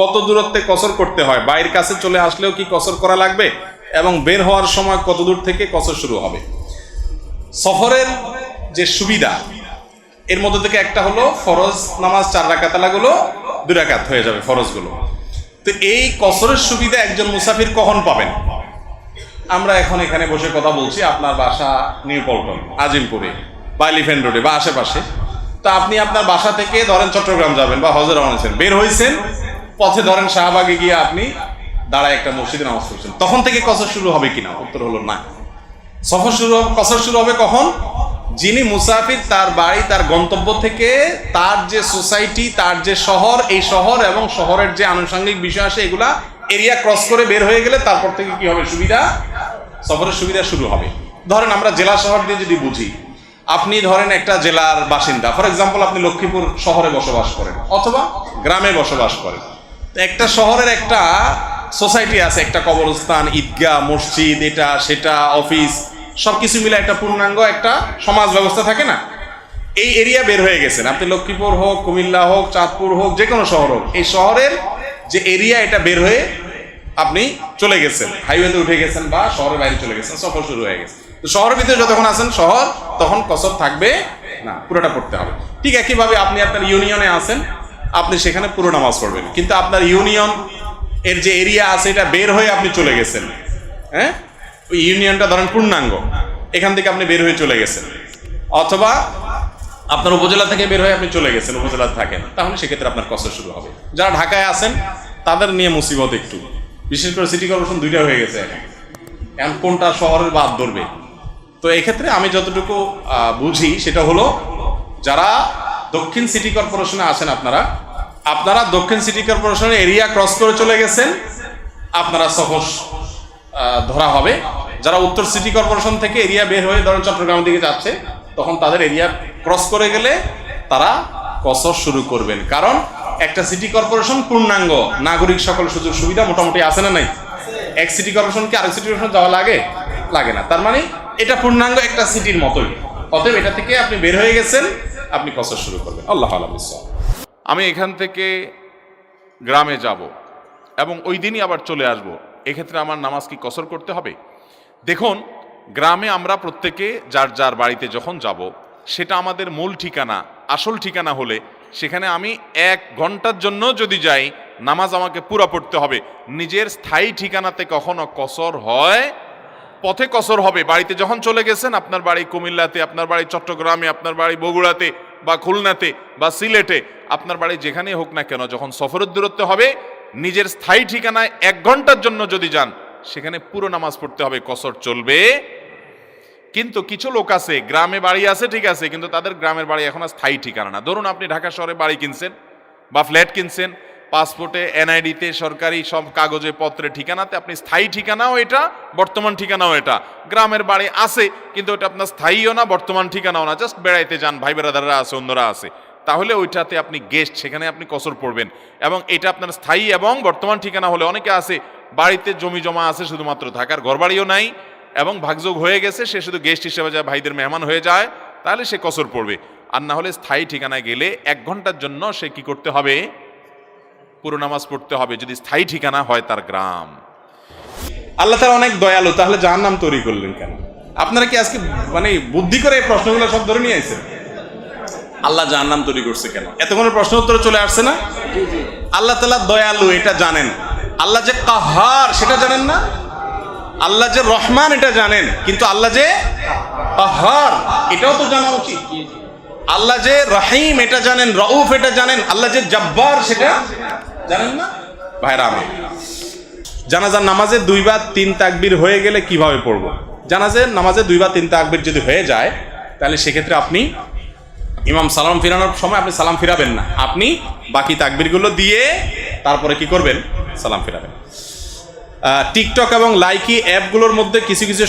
কত দূরত্বে কসর করতে হয়? বাইরের কাছে চলে আসলেও কি কসর করা লাগবে? এবং বের হওয়ার সময় কত দূর থেকে কসর শুরু হবে? সফরের যে সুবিধা, এর মধ্যে থেকে একটা হলো ফরজ নামাজ চার রাকাতালাগুলো দুই রাকাত হয়ে যাবে ফরজগুলো। তো এই কসরের সুবিধা একজন মুসাফির কখন পাবেন? আমরা এখন এখানে বসে কথা বলছি আপনার বাসা নিউ পল্টন, আজিমপুরে, বা এলিফেন্ট রোডে, বা আশেপাশে। তো আপনি আপনার বাসা থেকে ধরেন চট্টগ্রাম যাবেন বা হজর রওনা বের হয়েছেন পথে ধরেন শাহবাগে গিয়ে আপনি দাঁড়ায় একটা মসজিদে নামাজ পড়ছেন। তখন থেকে কসর শুরু হবে কিনা? উত্তর হলো না। সফর শুরু হবে কসর শুরু হবে কখন? যিনি মুসাফির, তার বাড়ি, তার গন্তব্য থেকে তার যে সোসাইটি, তার যে শহর, এই শহর এবং শহরের যে আনুষঙ্গিক বিষয় আসে এগুলা এরিয়া ক্রস করে বের হয়ে গেলে তারপর থেকে কি হবে? সুবিধা? সফরের সুবিধা শুরু হবে। ধরেন আমরা জেলা শহর দিয়ে যদি বুঝি, আপনি ধরেন একটা জেলার বাসিন্দা। ফর এক্সাম্পল, আপনি লক্ষ্মীপুর শহরে বসবাস করেন অথবা গ্রামে বসবাস করেন। একটা শহরের একটা সোসাইটি আছে, একটা কবরস্থান, ঈদগাহ, মসজিদ, এটা, সেটা অফিস সবকিছু মিলে একটা পূর্ণাঙ্গ একটা সমাজ ব্যবস্থা থাকে না? এই এরিয়া বের হয়ে গেছেন। আপনি লক্ষ্মীপুর হোক, কুমিল্লা হোক, চাঁদপুর হোক যে কোনো শহর হোক, এই শহরের যে এরিয়া এটা বের হয়ে আপনি চলে গেছেন। হাইওয়েতে উঠে গেছেন বা শহরের বাইরে চলে গেছেন, সফর শুরু হয়ে গেছে। তো শহরের ভিতরে যতক্ষণ আছেন, শহর, তখন কসর থাকবে না, পুরোটা পড়তে হবে। ঠিক একইভাবে আপনি আপনার ইউনিয়নে আছেন আপনি সেখানে পুরো নামাজ পড়বেন। কিন্তু আপনার ইউনিয়ন এর যে এরিয়া আছে, এটা বের হয়ে আপনি চলে গেছেন। হ্যাঁ? ওই ইউনিয়নটা ধরেন পূর্ণাঙ্গ। এখান থেকে আপনি বের হয়ে চলে গেছেন। অথবা আপনার উপজেলা থেকে বের হয়ে আপনি চলে গেছেন উপজেলা থাকেন। তাহলে সেক্ষেত্রে আপনার কষ্ট শুরু হবে। যারা ঢাকায় আছেন, তাদের নিয়ে মুসিবত একটু। বিশেষ করে সিটি কর্পোরেশন দুইটা হয়ে গেছে। এখন কোনটা শহরের বাদ ধরবে? তো এক্ষেত্রে আমি যতটুকু বুঝি, সেটা হলো যারা দক্ষিণ সিটি কর্পোরেশনে আছেন আপনারা আপনারা দক্ষিণ সিটি কর্পোরেশনের এরিয়া ক্রস করে চলে গেছেন, আপনারা সফর ধরা হবে। যারা উত্তর সিটি কর্পোরেশন থেকে এরিয়া বের হয়ে ধরেন চট্টগ্রামের দিকে যাচ্ছে, তখন তাদের এরিয়া ক্রস করে গেলে তারা কসর শুরু করবেন। কারণ একটা সিটি কর্পোরেশন পূর্ণাঙ্গ, নাগরিক সকল সুযোগ সুবিধা মোটামুটি আছে না নাই? এক সিটি কর্পোরেশনকে আরেক সিটি কর্পোরেশন যাওয়া লাগে? লাগে না। তার মানে এটা পূর্ণাঙ্গ একটা সিটির মতোই। অতএব এটা থেকে আপনি বের হয়ে গেছেন, আপনি কসর শুরু করবেন। আল্লাহ আলম আমি এখান থেকে গ্রামে যাব এবং ওই দিনই আবার চলে আসব। এক্ষেত্রে আমার নামাজ কি কসর করতে হবে? দেখুন, গ্রামে আমরা প্রত্যেকে যার যার বাড়িতে যখন যাব, সেটা আমাদের মূল ঠিকানা, আসল ঠিকানা হলে সেখানে আমি এক ঘণ্টার জন্য যদি যাই, নামাজ আমাকে পুরা পড়তে হবে। নিজের স্থায়ী ঠিকানাতে কখনো কসর হয়, পথে কসর হবে। বাড়িতে যখন চলে গেছেন, আপনার বাড়ি কুমিল্লাতে, আপনার বাড়ি চট্টগ্রামে, আপনার বাড়ি বগুড়াতে বা খুলনাতে বা সিলেটে, আপনার বাড়ি যেখানে হোক না কেন, যখন সফরের দূরত্ব হবে, নিজের স্থায়ী ঠিকানায় এক ঘণ্টার জন্য যদি যান, সেখানে পুরো নামাজ পড়তে হবে, কসর চলবে। কিন্তু কিছু লোক আছে, গ্রামে বাড়ি আছে, ঠিক আছে, কিন্তু তাদের গ্রামের বাড়ি এখন আর স্থায়ী ঠিকানা না। ধরুন আপনি ঢাকা শহরে বাড়ি কিনছেন বা ফ্ল্যাট কিনছেন পাসপোর্টে, এনআইডিতে, সরকারি সব কাগজে, পত্রে ঠিকানাতে, আপনি স্থায়ী ঠিকানাও এটা, বর্তমান ঠিকানাও এটা। গ্রামের বাড়ি আছে, কিন্তু ওটা আপনার স্থায়ীও না, বর্তমান ঠিকানাও না। জাস্ট বেড়াইতে যান, ভাই বেড়াদাররা আছে, অন্যরা আছে। তাহলে ওইটাতে আপনি গেস্ট সেখানে আপনি কসর পড়বেন। এবং এটা আপনার স্থায়ী এবং বর্তমান ঠিকানা হলে অনেকে আছে, বাড়িতে জমি জমা আছে শুধুমাত্র থাকার, ঘরবাড়িও নাই, এবং ভাগযোগ হয়ে গেছে, সে শুধু গেস্ট হিসেবে যায়, ভাইদের মেহমান হয়ে যায়, তাহলে সে কসর পড়বে। আর না হলে স্থায়ী ঠিকানায় গেলে এক ঘণ্টার জন্য সে কি করতে হবে? পুরো নামাজ পড়তে হবে যদি স্থায়ী ঠিকানা হয় তার গ্রাম। আল্লাহ তালা অনেক দয়ালু তাহলে যার নাম তৈরি করলেন কেন? আপনারা কি আজকে মানে বুদ্ধি করে এই প্রশ্নগুলো সব ধরে নিয়ে আসছেন আল্লাহ যার নাম তৈরি করছে কেন? এতক্ষণের প্রশ্ন উত্তর চলে আসছে না? আল্লাহ তালা দয়ালু এটা জানেন। আল্লাহ যে কাহার সেটা জানেন না? আল্লাহ যে রহমান এটা জানেন। কিন্তু আল্লাহ যে কাহার এটাও তো জানা উচিত। আল্লাহ যে রহিম এটা জানেন। রউফ এটা জানেন। আল্লাহ যে জব্বার সেটা জানেন না? ভাইরা আমার। জানাজার নামাজে দুইবার তিন তাকবির হয়ে গেলে কীভাবে পড়ব? জানাজের নামাজে দুইবার তিন তাকবির যদি হয়ে যায়, তাহলে সেক্ষেত্রে আপনি ইমাম সালাম ফিরানোর সময় আপনি সালাম ফিরাবেন না। আপনি বাকি তাকবিরগুলো দিয়ে তারপরে কি করবেন? সালাম ফিরাবেন। টিকটক এবং লাইকি অ্যাপগুলোর মধ্যে কিছু কিছু